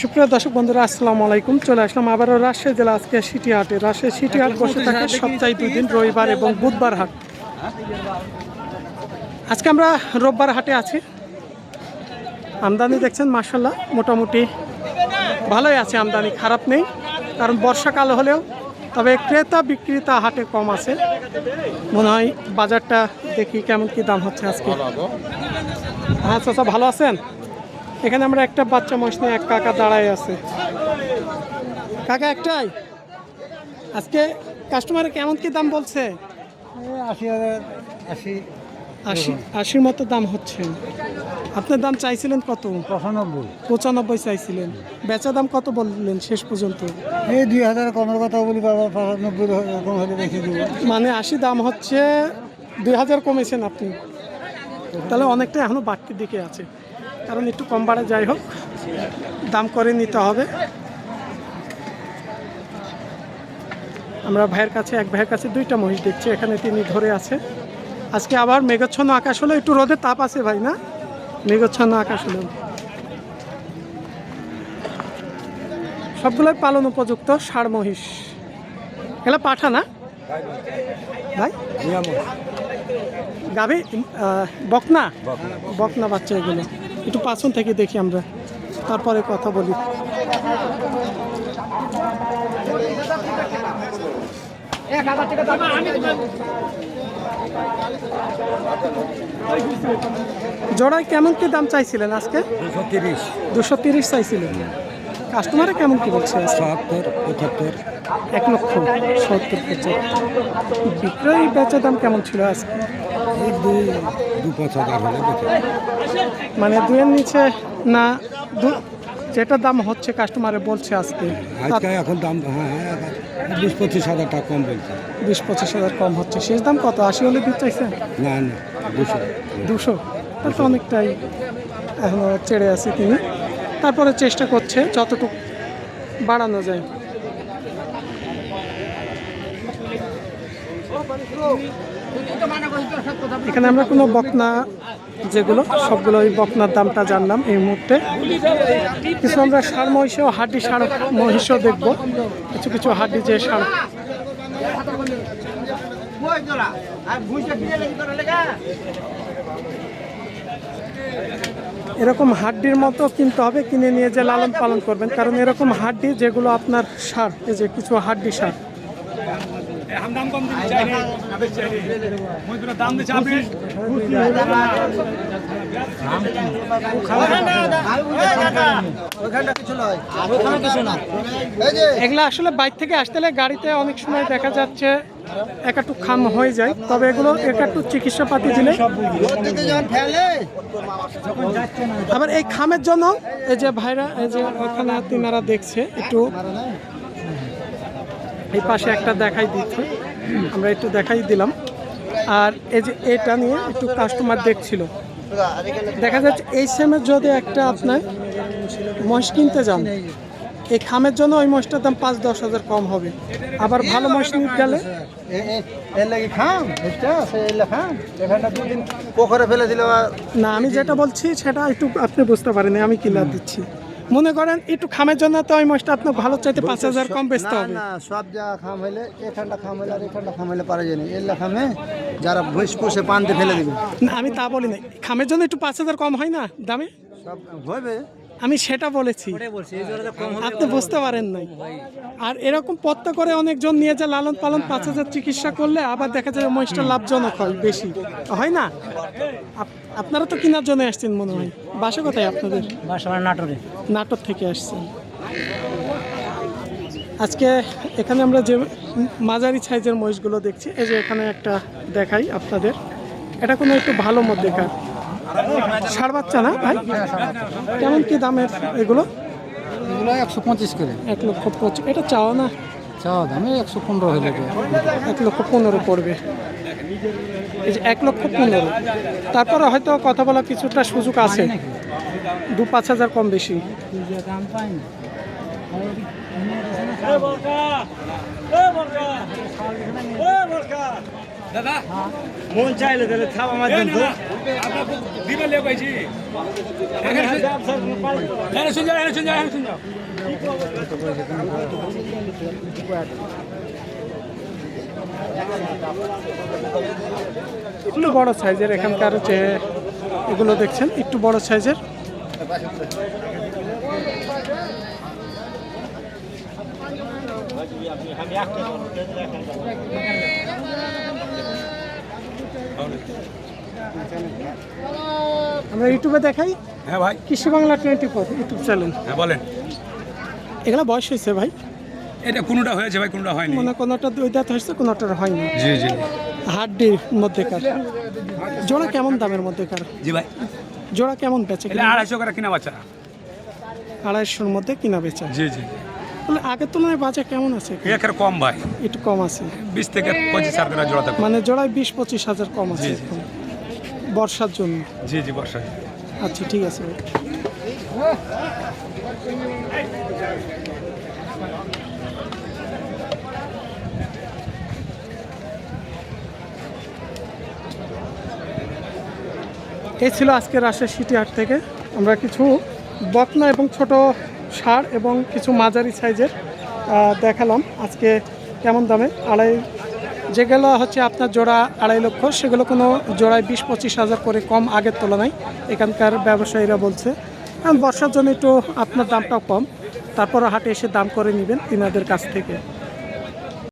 সুপ্রিয় দর্শক বন্ধুরা, আসসালামু আলাইকুম। চলে আসলাম আবারও রাজশাহী জেলা, আজকে সিটি হাটে। রাজশাহী সিটি হাট বসে থাকে সপ্তাহে দুই দিন, রবিবার এবং বুধবার হাট। আজকে আমরা রোববার হাটে আছি। আমদানি দেখছেন মার্শাল্লাহ মোটামুটি ভালোই আছে আমদানি, খারাপ নেই, কারণ বর্ষাকাল হলেও, তবে ক্রেতা বিক্রেতা হাটে কম আছে। মনে হয় বাজারটা দেখি কেমন কি দাম হচ্ছে আজকে। হ্যাঁ চাচা, ভালো আছেন? এখানে আমরা একটা বাচ্চা মহিষ নিয়ে এক কাকা দাঁড়ায় আছে। কাকা একটাই? আজকে কাস্টমারে কেমন কি দাম বলছে? আশি হাজার আশি। আশি আশির মতো দাম হচ্ছে। আপনার দাম চাইছিলেন কত? পঁচানব্বই। পঁচানব্বই চাইছিলেন। বেচা দাম কত বললেন শেষ পর্যন্ত? এই দুই হাজার কমের কথা বলি বাবা পঁচানব্বই এরকম হলে রেখে দেবো। মানে আশি দাম হচ্ছে দুই হাজার কমেছেন আপনি। তাহলে অনেকটা এখনও বাড়তির দিকে আছে। কারণ একটু কম বাড়া যাই হোক দাম করে নিতে হবে। আমরা ভাইয়ের কাছে এক ভাইয়ের কাছে দুইটা মহিষ দেখছি এখানে তিনি ধরে আছে। আজকে আবার মেঘচ্ছন্ন আকাশ হলো একটু রোদে তাপ আছে ভাই না? মেঘচ্ছন্ন আকাশ হলো। সবগুলোই পালন উপযুক্ত ষাড় মহিষ। এগুলো পাঠা না? ভাই? গাভী বকনা। বকনা বাচ্চা এগুলো। একটু পাছন থেকে দেখি আমরা। তারপরে কথা বলি। জোড়ায় কেমন কি দাম চাইছিলেন আজকে? দুশো তিরিশ। দুশো তিরিশ চাইছিলেন। কাস্টমারে কেমন কি বলছে? পঁচাত্তর। এক লক্ষ সত্তর পঁচাত্তর বিক্রয় বেচা দাম কেমন ছিল আজকে? মানে দুয়ের নিচে না যেটা দাম হচ্ছে কাস্টমারে বলছে আজকে আজকে এখন দাম হ্যাঁ হ্যাঁ বিশ পঁচিশ হাজার টাকা কম বলছে। বিশ পঁচিশ হাজার কম হচ্ছে শেষ দাম কত? আশি হলে দিতে চাইছেন না না দুশো। দুশো? তাহলে অনেকটাই এখনও চেড়ে আছে তিনি। তারপরে চেষ্টা করছে যতটুকু বাড়ানো যায়। এখানে আমরা কোনো বকনা যেগুলো, সবগুলো ওই বকনার দামটা জানলাম এই মুহূর্তে। কিছু আমরা সার মহিষেও, হাড্ডি সার মহিষও দেখব। কিছু কিছু হাড্ডি যে সার এরকম হাড্ডির মতো কিনতে হবে, কিনে নিয়ে যে লালন পালন করবেন। কারণ এরকম হাড্ডি যেগুলো আপনার সার এই যে কিছু হাড্ডি সার এগুলো আসলে বাইর থেকে আসতে হলে গাড়িতে অনেক সময় দেখা যাচ্ছে এক একটু খাম হয়ে যায়। তবে এগুলো এক একটু চিকিৎসাপাতি দিলে। আবার এই খামের জন্য এই যে ভাইরা, এই যে ওখানে তিনারা দেখছে, একটু এই পাশে একটা দেখাই দিচ্ছে। আমরা একটু দেখাই দিলাম। আর এই যে এটা নিয়ে একটু কাস্টমার দেখছিল। দেখা যাচ্ছে এই সেমের যদি একটা আপনার মহিষ কিনতে যান এই খামের জন্য ওই মহিষটার দাম পাঁচ দশ হাজার কম হবে। আবার ভালো মহিষ নিতে গেলে? না আমি যেটা বলছি সেটা একটু আপনি বুঝতে পারেন আমি ক্লিয়ার দিচ্ছি। মনে করেন একটু খামের জন্য তো ওই মাছটা আপনার ভালো চাইতে পাঁচ হাজার কম বেচতে হবে। না সব জায়গা খাম হইলে এখানটা খাম হইলে আর এখানটা খাম হইলে পারা যায় না। এলে খামে যারা ভুষ পুষে পানতে ফেলে দিবে। না আমি তা বলি না খামের জন্য একটু পাঁচ হাজার কম হয় না দামে? সব হইবে। আমি সেটা বলেছি। আপনি বুঝতে পারেন নাই। আর এরকম পত্তা করে অনেকজন নিয়ে যায় লালন পালন পাঁচ হাজার চিকিৎসা করলে আবার দেখা যায় মহিষটা লাভজনক হয় বেশি। হয় না? আপনারা তো কেনার জন্য আসছেন মনে হয়। বাসা কোথায় আপনাদের? বাসা নাটোরে। নাটক থেকে আসছেন। আজকে এখানে আমরা যে মাঝারি সাইজের মহিষগুলো দেখছি এই যে এখানে একটা দেখাই আপনাদের। এটা কোনো একটু ভালো মধ্যেকার। সার বাচ্চা না ভাই? কেমন কি দামের এগুলো? এগুলো একশো পঁচিশ করে। এক লক্ষ পঁচিশ এটা চাও না? চাওয়া দামে একশো পনেরো হইলে এক লক্ষ পনেরো পড়বে। এই যে এক লক্ষ পনেরো। তারপরে হয়তো কথা বলা কিছুটা সুযোগ আছে। দু পাঁচ হাজার কম বেশি। দাম পাই না। দাদা? মন চাইলে তাহলে থাপ আমার দিন তো আপনাকে দিবে লে পাইছি। এখানে শুন যাও এখানে শুন যাও এখানে শুন যাও। একটু বড় সাইজের এখানকার যে এগুলো দেখছেন একটু বড় সাইজের। আমরা ইউটিউবে দেখাই। হ্যাঁ ভাই। Krishi Bangla twenty four YouTube channel. হ্যাঁ বলেন। এগুলো বয়স হয়েছে ভাই। এটা কোনোটা হয়েছে ভাই কোনোটা হয়নি? মানে কোনোটা দুই দাঁত হয়েছে কোনোটার হয়নি। জি জি। হাড্ডির মধ্যেকার। জোড়া কেমন দামের মধ্যেকার? জি ভাই। জোড়া কেমন বেচে এটা আড়াইশো করে কিনা বাচ্চা আড়াইশোর মধ্যে কিনা বেচা। জি জি। তাহলে আগের তুলনায় বাজার কেমন আছে একের কম ভাই। একটু কম আছে। বিশ থেকে পঁচিশ হাজার জোড়া মানে জোড়ায় বিশ পঁচিশ হাজার কম আছে। বর্ষার জন্য? জি জি বর্ষার আচ্ছা ঠিক আছে। এই ছিল আজকে রাজশাহী সিটি হাট থেকে। আমরা কিছু বকনা এবং ছোট সার এবং কিছু মাঝারি সাইজের দেখালাম। আজকে কেমন দামে? আড়াই যেগুলো হচ্ছে আপনার জোড়া আড়াই লক্ষ সেগুলো কোনো জোড়ায় বিশ, পঁচিশ হাজার করে কম আগের তুলনায় এখানকার ব্যবসায়ীরা বলছে। কারণ বর্ষার জন্য একটু আপনার দামটাও কম তারপরে হাটে এসে দাম করে নেবেন তিনাদের কাছ থেকে।